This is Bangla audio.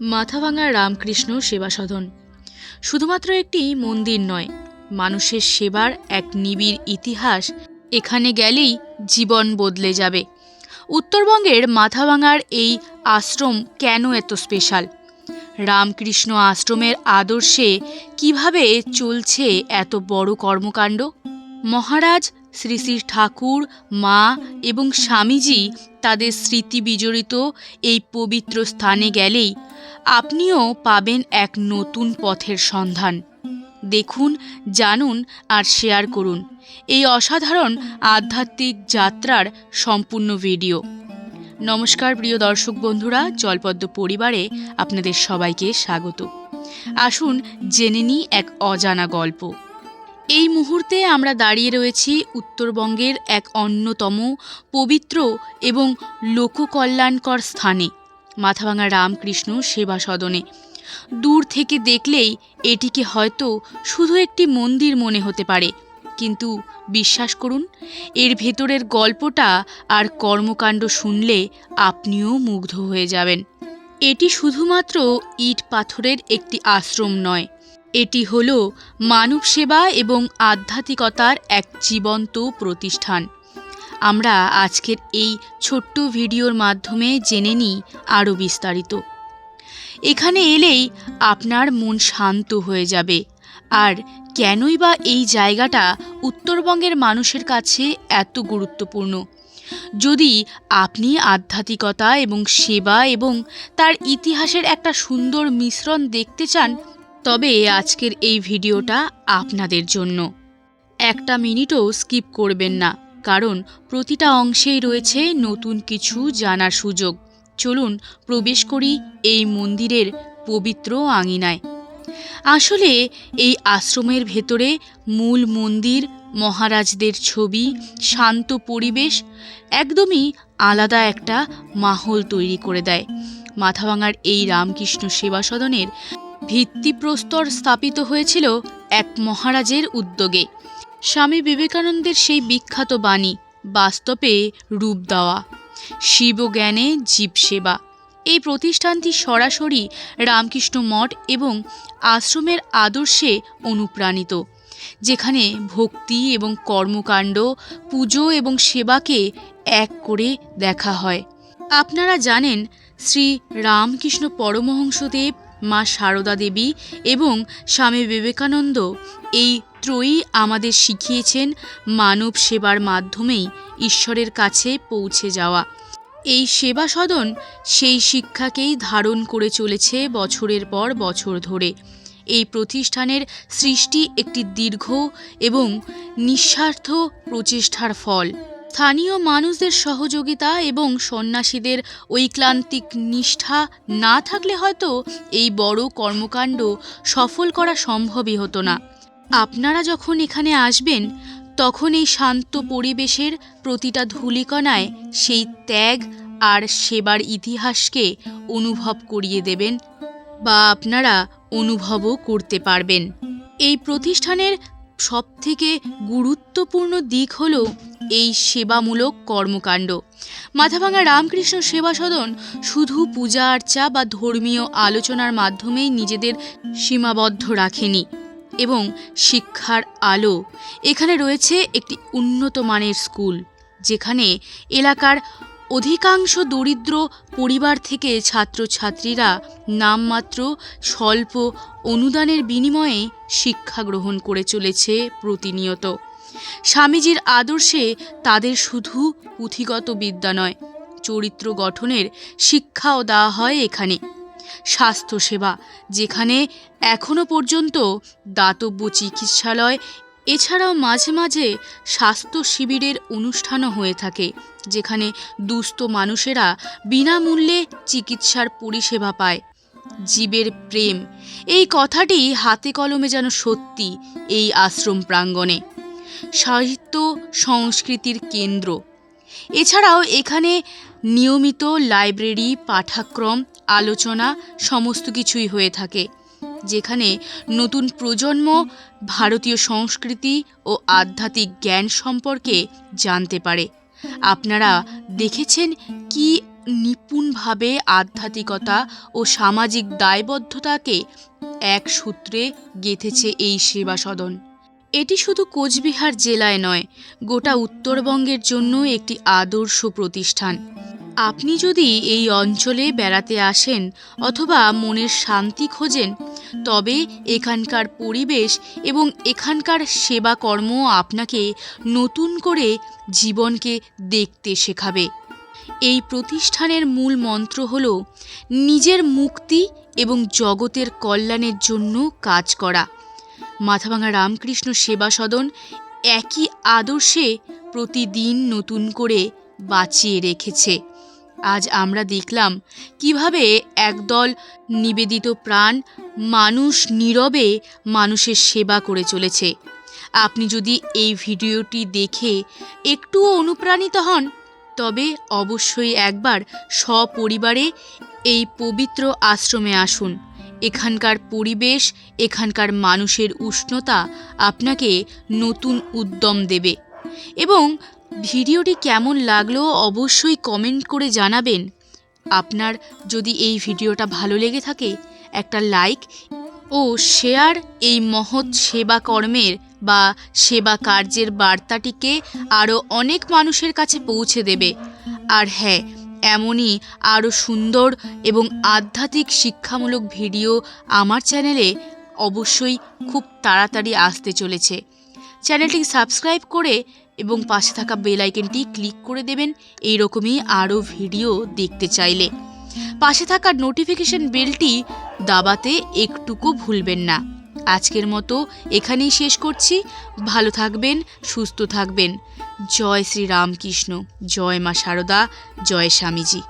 মাথাভাঙা রামকৃষ্ণ সেবা সদন শুধুমাত্র একটি মন্দির নয়, মানুষের সেবার এক নিবিড় ইতিহাস এখানে গেলেই জীবন বদলে যাবে। উত্তরবঙ্গের মাথাভাঙার এই আশ্রম কেন এত স্পেশাল? রামকৃষ্ণ আশ্রমের আদর্শে কীভাবে চলছে এত বড় কর্মকাণ্ড? মহারাজ শ্রী শ্রী ঠাকুর, মা এবং স্বামীজি তাদের স্মৃতি বিজড়িত এই পবিত্র স্থানে গেলেই আপনিও পাবেন এক নতুন পথের সন্ধান। দেখুন, জানুন আর শেয়ার করুন। এই অসাধারণ আধ্যাত্মিক যাত্রার সম্পূর্ণ ভিডিও। নমস্কার, প্রিয় দর্শক বন্ধুরা, জলপদ্ম পরিবারে আপনাদের সবাইকে স্বাগত। আসুন জেনে নিই এক অজানা গল্প। এই মুহূর্তে আমরা দাঁড়িয়ে রয়েছি উত্তরবঙ্গের এক অন্যতম পবিত্র এবং লোককল্যাণকর স্থানে। মাথাভাঙা রামকৃষ্ণ সেবা সদনে দূর থেকে দেখলেই এটিকে হয়তো শুধু একটি মন্দির মনে হতে পারে। কিন্তু বিশ্বাস করুন, এর ভেতরের গল্পটা আর কর্মকাণ্ড শুনলে আপনিও মুগ্ধ হয়ে যাবেন। এটি শুধুমাত্র ইট পাথরের একটি আশ্রম নয়, এটি হল মানব সেবা এবং আধ্যাত্মিকতার এক জীবন্ত প্রতিষ্ঠান। আমরা আজকের এই ছোট্ট ভিডিওর মাধ্যমে জেনে নিই আরও বিস্তারিত। এখানে এলেই আপনার মন শান্ত হয়ে যাবে। আর কেনই বা এই জায়গাটা উত্তরবঙ্গের মানুষের কাছে এত গুরুত্বপূর্ণ? যদি আপনি আধ্যাত্মিকতা এবং সেবা এবং তার ইতিহাসের একটা সুন্দর মিশ্রণ দেখতে চান, তবে আজকের এই ভিডিওটা আপনাদের জন্য। একটা মিনিটও স্কিপ করবেন না। কারণ প্রতিটা অংশেই রয়েছে নতুন কিছু জানার সুযোগ। চলুন প্রবেশ করি এই মন্দিরের পবিত্র আঙিনায়। আসলে এই আশ্রমের ভেতরে মূল মন্দির, মহারাজদের ছবি, শান্ত পরিবেশ একদমই আলাদা একটা মাহল তৈরি করে দেয়। মাথাভাঙার এই রামকৃষ্ণ সেবা সদনের ভিত্তিপ্রস্তর স্থাপিত হয়েছিল এক মহারাজের উদ্যোগে। স্বামী বিবেকানন্দের সেই বিখ্যাত বাণী, বাস্তবে রূপ দেওয়া। শিবজ্ঞানে জীবসেবা এই প্রতিষ্ঠানটি সরাসরি রামকৃষ্ণ মঠ এবং আশ্রমের আদর্শে অনুপ্রাণিত, যেখানে ভক্তি এবং কর্মকাণ্ড, পুজো এবং সেবাকে এক করে দেখা হয়। আপনারা জানেন, শ্রী রামকৃষ্ণ পরমহংসদেব, মা সারদা দেবী এবং স্বামী বিবেকানন্দ এই ত্রয়ী আমাদের শিখিয়েছেন মানব সেবার মাধ্যমেই ঈশ্বরের কাছে পৌঁছে যাওয়া। এই সেবা সদন সেই শিক্ষাকেই ধারণ করে চলেছে বছরের পর বছর ধরে। এই প্রতিষ্ঠানের সৃষ্টি একটি দীর্ঘ এবং নিঃস্বার্থ প্রচেষ্টার ফল। স্থানীয় মানুষদের সহযোগিতা এবং সন্ন্যাসীদের ঐক্লান্তিক নিষ্ঠা না থাকলে হয়তো এই বড় কর্মকাণ্ড সফল করা সম্ভবই হতো না। আপনারা যখন এখানে আসবেন, তখন এই শান্ত পরিবেশের প্রতিটা ধূলিকণায় সেই ত্যাগ আর সেবার ইতিহাসকে অনুভব করিয়ে দেবেন বা আপনারা অনুভবও করতে পারবেন। এই প্রতিষ্ঠানের সবথেকে গুরুত্বপূর্ণ দিক হল এই সেবামূলক কর্মকাণ্ড। মাথাভাঙা রামকৃষ্ণ সেবা সদন শুধু পূজা আর্চা বা ধর্মীয় আলোচনার মাধ্যমেই নিজেদের সীমাবদ্ধ রাখেনি। এবং শিক্ষার আলো। এখানে রয়েছে একটি উন্নত মানের স্কুল, যেখানে এলাকার অধিকাংশ দরিদ্র পরিবার থেকে ছাত্রছাত্রীরা নামমাত্র স্বল্প অনুদানের বিনিময়ে শিক্ষা গ্রহণ করে চলেছে প্রতিনিয়ত। স্বামীজির আদর্শে তাদের শুধু পুঁথিগত বিদ্যা নয়, চরিত্র গঠনের শিক্ষাও দেওয়া হয় এখানে। স্বাস্থ্যসেবা, যেখানে এখনও পর্যন্ত দাতব্য চিকিৎসালয়, এছাড়াও মাঝে মাঝে স্বাস্থ্য শিবিরের অনুষ্ঠানও হয়ে থাকে, যেখানে দুস্থ মানুষেরা বিনামূল্যে চিকিৎসার পরিষেবা পায়। জীবের প্রেম, এই কথাটি হাতে কলমে যেন সত্যি এই আশ্রম প্রাঙ্গণে। সাহিত্য সংস্কৃতির কেন্দ্র। এছাড়াও এখানে নিয়মিত লাইব্রেরি, পাঠ্যক্রম আলোচনা সমস্ত কিছুই হয়ে থাকে, যেখানে নতুন প্রজন্ম ভারতীয় সংস্কৃতি ও আধ্যাত্মিক জ্ঞান সম্পর্কে জানতে পারে। আপনারা দেখেছেন কি নিপুণভাবে আধ্যাত্মিকতা ও সামাজিক দায়বদ্ধতাকে এক সূত্রে গেঁথেছে এই সেবা সদন এটি শুধু কোচবিহার জেলায় নয়, গোটা উত্তরবঙ্গের জন্য একটি আদর্শ প্রতিষ্ঠান। আপনি যদি এই অঞ্চলে বেড়াতে আসেন অথবা মনের শান্তি খোঁজেন, তবে এখানকার পরিবেশ এবং এখানকার সেবাকর্ম আপনাকে নতুন করে জীবনকে দেখতে শেখাবে। এই প্রতিষ্ঠানের মূল মন্ত্র হল, নিজের মুক্তি এবং জগতের কল্যাণের জন্য কাজ করা। মাথাভাঙা রামকৃষ্ণ সেবা সদন একই আদর্শে প্রতিদিন নতুন করে বাঁচিয়ে রেখেছে। আজ আমরা দেখলাম কীভাবে একদল নিবেদিত প্রাণ মানুষ নীরবে মানুষের সেবা করে চলেছে। আপনি যদি এই ভিডিওটি দেখে একটুও অনুপ্রাণিত হন, তবে অবশ্যই একবার সপরিবারে এই পবিত্র আশ্রমে আসুন। এখানকার পরিবেশ, এখানকার মানুষের উষ্ণতা আপনাকে নতুন উদ্যম দেবে এবং ভিডিওটি কেমন লাগল অবশ্যই কমেন্ট করে জানাবেন। আপনার যদি এই ভিডিওটা ভালো লেগে থাকে, একটা লাইক ও শেয়ার এই মহৎ সেবা কর্মের বা সেবা কার্যের বার্তাটিকে আরও অনেক মানুষের কাছে পৌঁছে দেবে। আর হ্যাঁ এমনই আরও সুন্দর এবং আধ্যাত্মিক শিক্ষামূলক ভিডিও আমার চ্যানেলে অবশ্যই খুব তাড়াতাড়ি আসতে চলেছে। চ্যানেলটি সাবস্ক্রাইব করে এবং পাশে থাকা বেল আইকনটি ক্লিক করে দেবেন। এই রকমই আরও ভিডিও দেখতে চাইলে। পাশে থাকা নোটিফিকেশন বেলটি দাবাতে একটুকু ভুলবেন না। আজকের মতো এখানেই শেষ করছি। ভালো থাকবেন, সুস্থ থাকবেন। জয় শ্রী রামকৃষ্ণ, জয় মা শারদা জয় স্বামীজি।